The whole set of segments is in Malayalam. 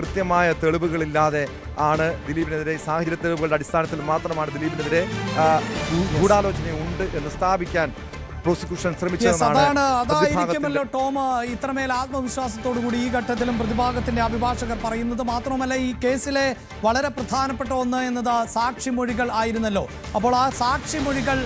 കൃത്യമായ തെളിവുകളില്ലാതെ ആണ് ദിലീപിനെതിരെ സാഹചര്യ തെളിവുകളുടെ അടിസ്ഥാനത്തിൽ മാത്രമാണ് ദിലീപിനെതിരെ ഗൂഢാലോചനയുണ്ട് എന്ന് സ്ഥാപിക്കാൻ പ്രോസിക്യൂഷൻ അതാണ് അതായിരിക്കുമല്ലോ ടോം ഇത്രമേൽ ആത്മവിശ്വാസത്തോടു കൂടി ഈ ഘട്ടത്തിലും പ്രതിഭാഗത്തിന്റെ അഭിഭാഷകർ പറയുന്നത് മാത്രമല്ല ഈ കേസിലെ വളരെ പ്രധാനപ്പെട്ട ഒന്ന് എന്നത് സാക്ഷിമൊഴികൾ ആയിരുന്നല്ലോ. അപ്പോൾ ആ സാക്ഷിമൊഴികൾ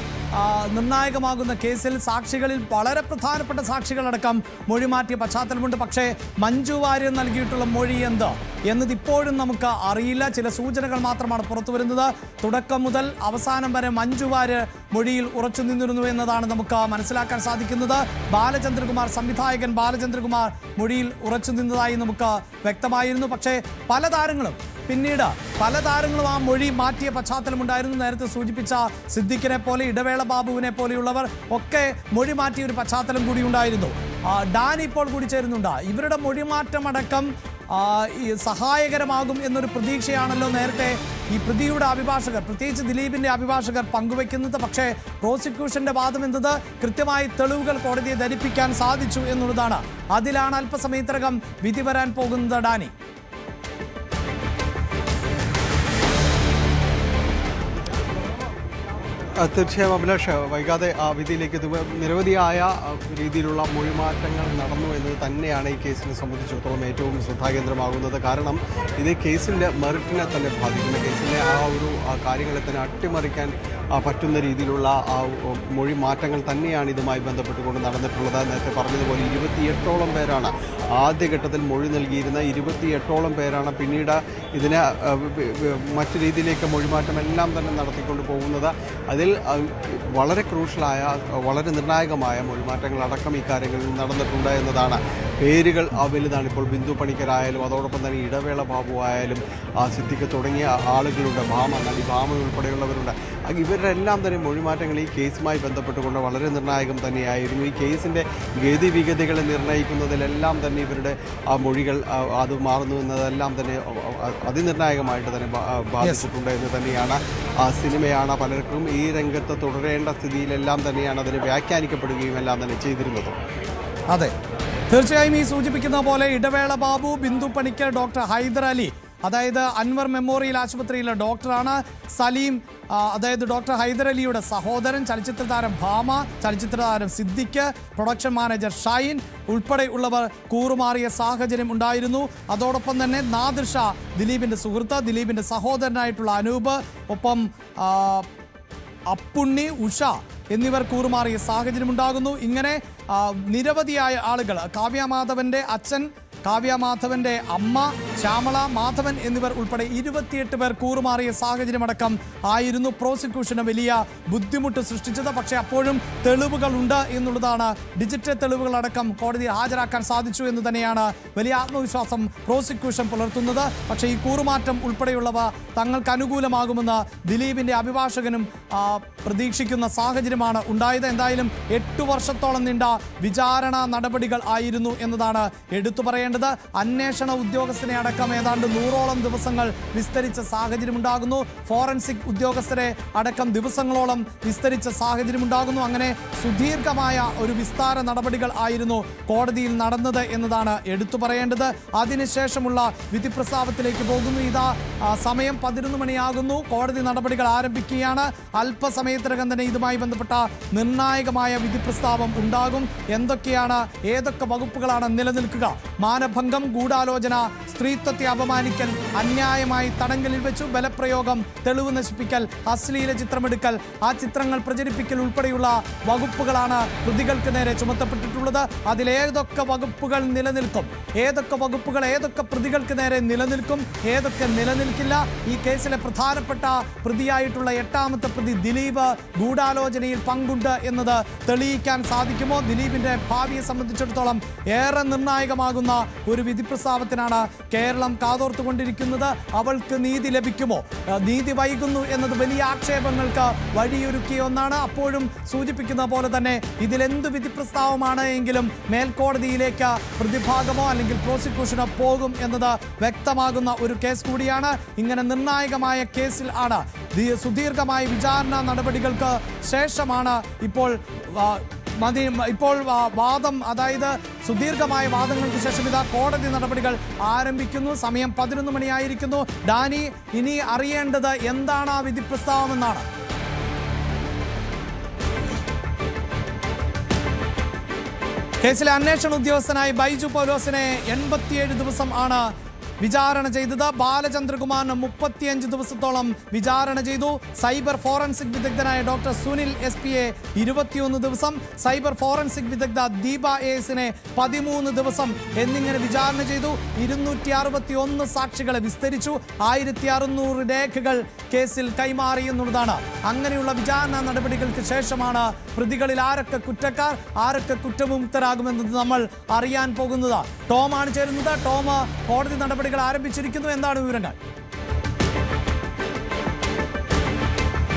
നിർണായകമാകുന്ന കേസിൽ സാക്ഷികളിൽ വളരെ പ്രധാനപ്പെട്ട സാക്ഷികളടക്കം മൊഴി മാറ്റിയ പശ്ചാത്തലമുണ്ട്. പക്ഷേ മഞ്ജു വാര്യർ നൽകിയിട്ടുള്ള മൊഴി എന്ത് എന്നത് ഇപ്പോഴും നമുക്ക് അറിയില്ല. ചില സൂചനകൾ മാത്രമാണ് പുറത്തു വരുന്നത്. തുടക്കം മുതൽ അവസാനം വരെ മഞ്ജു വാര്യർ മൊഴിയിൽ ഉറച്ചു നിന്നിരുന്നു എന്നതാണ് നമുക്ക് മനസ്സിലാക്കാൻ സാധിക്കുന്നത്. ബാലചന്ദ്രകുമാർ സംവിധായകൻ ബാലചന്ദ്രകുമാർ മൊഴിയിൽ ഉറച്ചു നിന്നതായി നമുക്ക് വ്യക്തമായിരുന്നു. പക്ഷേ പല താരങ്ങളും പിന്നീട് പല താരങ്ങളും ആ മൊഴി മാറ്റിയ പശ്ചാത്തലമുണ്ടായിരുന്നു നേരത്തെ സൂചിപ്പിച്ച സിദ്ദിഖിനെ പോലെ ഇടവേള ബാബുവിനെ പോലെയുള്ളവർ ഒക്കെ മൊഴി മാറ്റിയ ഒരു പശ്ചാത്തലം കൂടി ഉണ്ടായിരുന്നു. ഡാൻ ഇപ്പോൾ കൂടി ചേരുന്നുണ്ട്. ഇവരുടെ മൊഴിമാറ്റമടക്കം സഹായകരമാകും എന്നൊരു പ്രതീക്ഷയാണല്ലോ നേരത്തെ ഈ പ്രതിയുടെ അഭിഭാഷകർ. പ്രത്യേകിച്ച് ദിലീപിന്റെ അഭിഭാഷകർ പങ്കുവെക്കുന്നത് പക്ഷേ പ്രോസിക്യൂഷന്റെ വാദം എന്നത് കൃത്യമായി തെളിവുകൾ കോടതിയെ ധരിപ്പിക്കാൻ സാധിച്ചു എന്നുള്ളതാണ്. അതിലാണ് അല്പസമയത്തിനകം വിധി വരാൻ പോകുന്നത് ഡാനി. തീർച്ചയായും അഭിലാഷ് വൈകാതെ ആ വിധിയിലേക്ക് നിരവധിയായ രീതിയിലുള്ള മൊഴിമാറ്റങ്ങൾ നടന്നു എന്നത് തന്നെയാണ് ഈ കേസിനെ സംബന്ധിച്ചിടത്തോളം ഏറ്റവും ശ്രദ്ധാകേന്ദ്രമാകുന്നത്. കാരണം ഇത് കേസിന്റെ മെറിറ്റിനെ തന്നെ ബാധിക്കുന്ന. കേസിന്റെ ആ ഒരു കാര്യങ്ങളെ തന്നെ അട്ടിമറിക്കാൻ പറ്റുന്ന രീതിയിലുള്ള ആ മൊഴിമാറ്റങ്ങൾ മൊഴി മാറ്റങ്ങൾ തന്നെയാണ് ഇതുമായി ബന്ധപ്പെട്ടുകൊണ്ട് നടന്നിട്ടുള്ളത്. നേരത്തെ പറഞ്ഞതുപോലെ ഇരുപത്തിയെട്ടോളം പേരാണ് ആദ്യഘട്ടത്തിൽ മൊഴി നൽകിയിരുന്ന ഇരുപത്തിയെട്ടോളം പേരാണ് പിന്നീട് ഇതിനെ മറ്റു രീതിയിലേക്ക് മൊഴിമാറ്റം എല്ലാം തന്നെ നടത്തിക്കൊണ്ട് പോകുന്നത്. അതിൽ വളരെ ക്രൂഷ്യലായ വളരെ നിർണായകമായ മൊഴിമാറ്റങ്ങൾ അടക്കം ഇക്കാര്യങ്ങളിൽ നടന്നിട്ടുണ്ട് എന്നതാണ്. പേരുകൾ വലുതാണ്. ഇപ്പോൾ ബിന്ദു പണിക്കരായാലും അതോടൊപ്പം തന്നെ ഇടവേള ബാബു ആയാലും ആ സിദ്ദിഖ് തുടങ്ങിയ ആളുകളുണ്ട് ഭാമ നടി ഭാമ ഉൾപ്പെടെയുള്ളവരുണ്ട്. ഇവരുടെ എല്ലാം തന്നെ മൊഴിമാറ്റങ്ങൾ ഈ കേസുമായി ബന്ധപ്പെട്ടുകൊണ്ട് വളരെ നിർണായകം തന്നെയായിരുന്നു. ഈ കേസിന്റെ ഗതിവിഗതികളെ നിർണയിക്കുന്നതിലെല്ലാം തന്നെ ഇവരുടെ ആ മൊഴികൾ അത് മാറുന്നു എന്നതെല്ലാം തന്നെ അതിനിർണായകമായിട്ട് തന്നെ ബാധിച്ചിട്ടുണ്ട് എന്ന് തന്നെയാണ് ആ സിനിമയാണ് പലർക്കും ഈ രംഗത്ത് തുടരേണ്ട സ്ഥിതിയിലെല്ലാം തന്നെയാണ് അതിന് വ്യാഖ്യാനിക്കപ്പെടുകയും എല്ലാം തന്നെ ചെയ്തിരുന്നത്. അതെ. തീർച്ചയായും ഈ സൂചിപ്പിക്കുന്ന പോലെ ഇടവേള ബാബു ബിന്ദു പണിക്കർ ഡോക്ടർ ഹൈദർ അലി അതായത് അൻവർ മെമ്മോറിയൽ ആശുപത്രിയിലെ ഡോക്ടറാണ് സലീം അതായത് ഡോക്ടർ ഹൈദർ അലിയുടെ സഹോദരൻ ചലച്ചിത്ര താരം ഭാമ ചലച്ചിത്ര താരം സിദ്ദിഖ് പ്രൊഡക്ഷൻ മാനേജർ ഷൈൻ ഉൾപ്പെടെയുള്ളവർ കൂറുമാറിയ സാഹചര്യം ഉണ്ടായിരുന്നു. അതോടൊപ്പം തന്നെ നാദിർഷ ദിലീപിന്റെ സുഹൃത്ത് ദിലീപിന്റെ സഹോദരനായിട്ടുള്ള അനൂപ് ഒപ്പം അപ്പുണ്ണി ഉഷ എന്നിവർ കൂറുമാറിയ സാഹചര്യമുണ്ടാകുന്നു. ഇങ്ങനെ നിരവധിയായ ആളുകൾ കാവ്യമാധവന്റെ അച്ഛൻ കാവ്യമാധവന്റെ അമ്മ ശ്യാമള മാധവൻ എന്നിവർ ഉൾപ്പെടെ ഇരുപത്തിയെട്ട് പേർ കൂറുമാറിയ സാഹചര്യമടക്കം ആയിരുന്നു പ്രോസിക്യൂഷന് വലിയ ബുദ്ധിമുട്ട് സൃഷ്ടിച്ചത്. പക്ഷേ അപ്പോഴും തെളിവുകളുണ്ട് എന്നുള്ളതാണ് ഡിജിറ്റൽ തെളിവുകളടക്കം കോടതിയിൽ ഹാജരാക്കാൻ സാധിച്ചു എന്ന് തന്നെയാണ് വലിയ ആത്മവിശ്വാസം പ്രോസിക്യൂഷൻ പുലർത്തുന്നത്. പക്ഷേ ഈ കൂറുമാറ്റം ഉൾപ്പെടെയുള്ളവ തങ്ങൾക്ക് അനുകൂലമാകുമെന്ന് ദിലീപിന്റെ അഭിഭാഷകനും പ്രതീക്ഷിക്കുന്ന സാഹചര്യമാണ് ഉണ്ടായത്. എന്തായാലും എട്ടു വർഷത്തോളം നീണ്ട വിചാരണ നടപടികൾ ആയിരുന്നു എന്നതാണ് എടുത്തു പറയേണ്ടത്. അന്വേഷണ ഉദ്യോഗസ്ഥനെ അടക്കം ഏതാണ്ട് നൂറോളം ദിവസങ്ങൾ വിസ്തരിച്ച സാഹചര്യം ഉണ്ടാകുന്നു ഫോറൻസിക് ഉദ്യോഗസ്ഥരെ അടക്കം ദിവസങ്ങളോളം വിസ്തരിച്ച സാഹചര്യം ഉണ്ടാകുന്നു അങ്ങനെ സുദീർഘമായ ഒരു വിസ്താര നടപടികൾ ആയിരുന്നു കോടതിയിൽ നടന്നത് എന്നതാണ് എടുത്തു പറയേണ്ടത്. അതിനുശേഷമുള്ള വിധിപ്രസ്താവത്തിലേക്ക് പോകുന്നു. ഇതാ സമയം പതിനൊന്ന് മണിയാകുന്നു. കോടതി നടപടികൾ ആരംഭിക്കുകയാണ്. അല്പസമയത്തിനകം തന്നെ ഇതുമായി ബന്ധപ്പെട്ട നിർണായകമായ വിധി പ്രസ്താവം ഉണ്ടാകും. എന്തൊക്കെയാണ് ഏതൊക്കെ വകുപ്പുകളാണ് നിലനിൽക്കുക? മാനഭംഗം ഗൂഢാലോചന സ്ത്രീത്വത്തെ അപമാനിക്കൽ അന്യായമായി തടങ്കലിൽ വെച്ചു ബലപ്രയോഗം തെളിവ് നശിപ്പിക്കൽ അശ്ലീല ചിത്രമെടുക്കൽ ആ ചിത്രങ്ങൾ പ്രചരിപ്പിക്കൽ ഉൾപ്പെടെയുള്ള വകുപ്പുകളാണ് പ്രതികൾക്ക് നേരെ ചുമത്തപ്പെട്ടിട്ടുള്ളത്. അതിലേതൊക്കെ വകുപ്പുകൾ നിലനിൽക്കും? ഏതൊക്കെ വകുപ്പുകൾ ഏതൊക്കെ പ്രതികൾക്ക് നേരെ നിലനിൽക്കും? ഏതൊക്കെ നിലനിൽക്കില്ല? ഈ കേസിലെ പ്രധാനപ്പെട്ട പ്രതിയായിട്ടുള്ള എട്ടാമത്തെ പ്രതി ദിലീപ് ഗൂഢാലോചനയിൽ പങ്കുണ്ട് എന്നത് തെളിയിക്കാൻ സാധിക്കുമോ? ദിലീപിന്റെ ഭാവിയെ സംബന്ധിച്ചിടത്തോളം ഏറെ നിർണായകമാകുന്ന ഒരു വിധി പ്രസ്താവത്തിനാണ് കേരളം കാതോർത്തുകൊണ്ടിരിക്കുന്നത്. അവൾക്ക് നീതി ലഭിക്കുമോ? നീതി വൈകുന്നു എന്നത് വലിയ ആക്ഷേപങ്ങൾക്ക് വഴിയൊരുക്കിയ ഒന്നാണ്. അപ്പോഴും സൂചിപ്പിക്കുന്ന പോലെ തന്നെ ഇതിലെന്ത് വിധി പ്രസ്താവമാണ് എങ്കിലും മേൽക്കോടതിയിലേക്ക് പ്രതിഭാഗമോ അല്ലെങ്കിൽ പ്രോസിക്യൂഷനോ പോകും എന്നത് വ്യക്തമാകുന്ന ഒരു കേസ് കൂടിയാണ്. ഇങ്ങനെ നിർണായകമായ കേസിൽ ആണ് സുദീർഘമായ വിചാരണ നടപടികൾക്ക് ശേഷമാണ് ഇപ്പോൾ മതി. ഇപ്പോൾ വാദം അതായത് സുദീർഘമായ വാദങ്ങൾക്ക് ശേഷം ഇതാ കോടതി നടപടികൾ ആരംഭിക്കുന്നു. സമയം പതിനൊന്ന് മണിയായിരിക്കുന്നു. ഡാനി ഇനി അറിയേണ്ടത് എന്താണ് ആ വിധി പ്രസ്താവമെന്നാണ് കേസിലെ അന്വേഷണ ഉദ്യോഗസ്ഥനായി ബൈജു പൗലോസിനെ എൺപത്തിയേഴ് ദിവസം ആണ് വിചാരണ ചെയ്തത് ബാലചന്ദ്രകുമാറിന് മുപ്പത്തിയഞ്ച് ദിവസത്തോളം വിചാരണ ചെയ്തു. സൈബർ ഫോറൻസിക് വിദഗ്ധനായ doctor Sunil S P A ഇരുപത്തിയൊന്ന് ദിവസം സൈബർ ഫോറൻസിക് വിദഗ്ധ ദീപ എസിനെ പതിമൂന്ന് ദിവസം എന്നിങ്ങനെ വിചാരണ ചെയ്തു. ഇരുന്നൂറ്റി അറുപത്തി ഒന്ന് സാക്ഷികളെ വിസ്തരിച്ചു. ആയിരത്തി അറുന്നൂറ് രേഖകൾ കേസിൽ കൈമാറി എന്നുള്ളതാണ്. അങ്ങനെയുള്ള വിചാരണ നടപടികൾക്ക് ശേഷമാണ് പ്രതികളിൽ ആരൊക്കെ കുറ്റക്കാർ ആരൊക്കെ കുറ്റവിമുക്തരാകുമെന്നത് നമ്മൾ അറിയാൻ പോകുന്നത്. ടോമാണ് ചേരുന്നത്. ടോം കോടതി നടപടികൾ ആരംഭിച്ചിരിക്കുന്നു. എന്നാണ് വിവരങ്ങൾ?